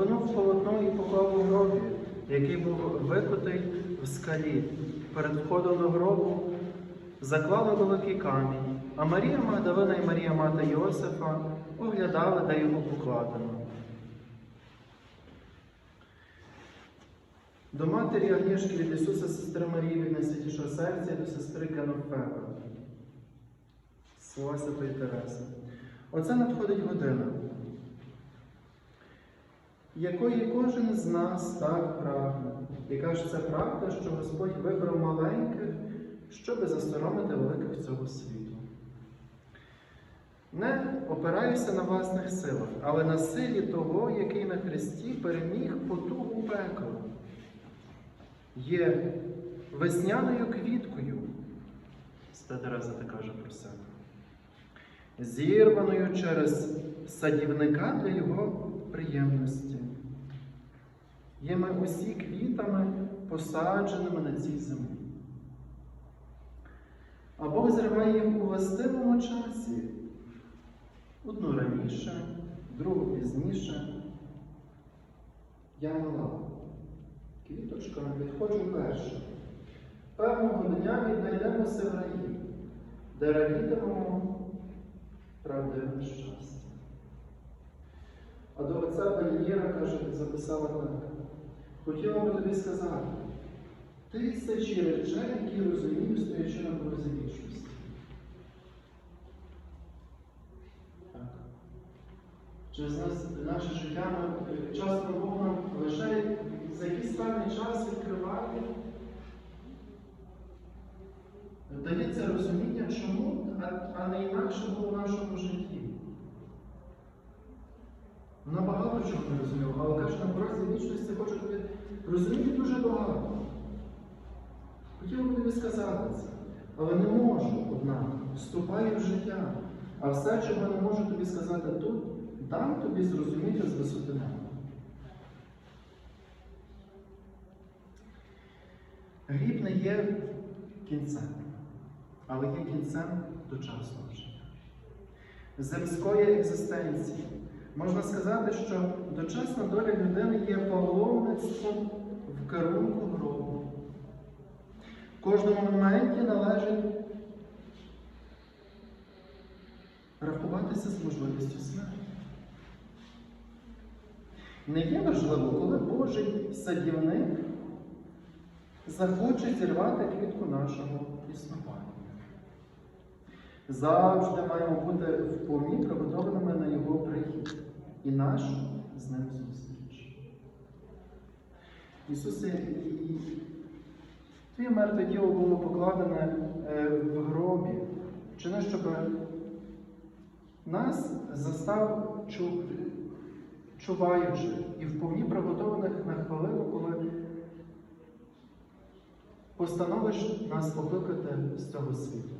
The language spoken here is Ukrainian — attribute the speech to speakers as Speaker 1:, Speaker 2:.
Speaker 1: обвинув полотно і поклав у гробі, який був викутий в скалі. Перед входом до гробу заклали великий камінь, а Марія Магдалина і Марія мати Йосифа оглядали, де його покладено. До матері Агнішки від Ісуса, сестри Марії від Найсвятішого серця і до сестри Кенофева, села Святої Тереси. Оце надходить година, якої кожен з нас так прагне. Яка ж це правда, що Господь вибрав маленьких, щоби засторомити великих цього світу. Не опираюся на власних силах, але на силі того, який на Христі переміг потугу пекла є весняною квіткою, Свята Тереза так каже про себе, зірваною через садівника для його приємності. Є ми усі квітами, посадженими на цій землі. А Бог зриває їх у властивому часі, одну раніше, другу пізніше. Я мала. Квіточка, відходжу перше. Певного дня віднайдемося в раї, де радітимемо правдиве щастя. А до отця Бельєра, каже, записала так. Хотіла би тобі сказати, тисячі речей, які розумію, стоячи на порозі вічності. Через нас, наше життя е, часто Бог лише за якийсь певний час відкриває, дається розуміння, чому, а не інакше було в нашому житті. Вона багато чого але каже, на порозі вічності хочу тобі розуміти дуже багато. Хотіла б тобі сказати це, але не можу, однак, вступаю в життя. А все, чого не можу тобі сказати тут, дам тобі зрозуміти з висоти неба. Гріб не є кінцем, але є кінцем дочасного життя. Земської екзистенції. Можна сказати, що дочасна доля людини є паломництвом в керунку гробу. В кожному моменті належить рахуватися з можливістю смерті. Не є важливо, коли Божий садівник захоче зірвати квітку нашого існування. Завжди маємо бути вповні приготованими на його прихід і нашу з ним зустріч. Ісусе, твоє мертве тіло було покладене е, в гробі, чи не щоб нас застав чу- чуваючи і вповні приготованих на хвилину, коли постановиш нас покликати з цього світу.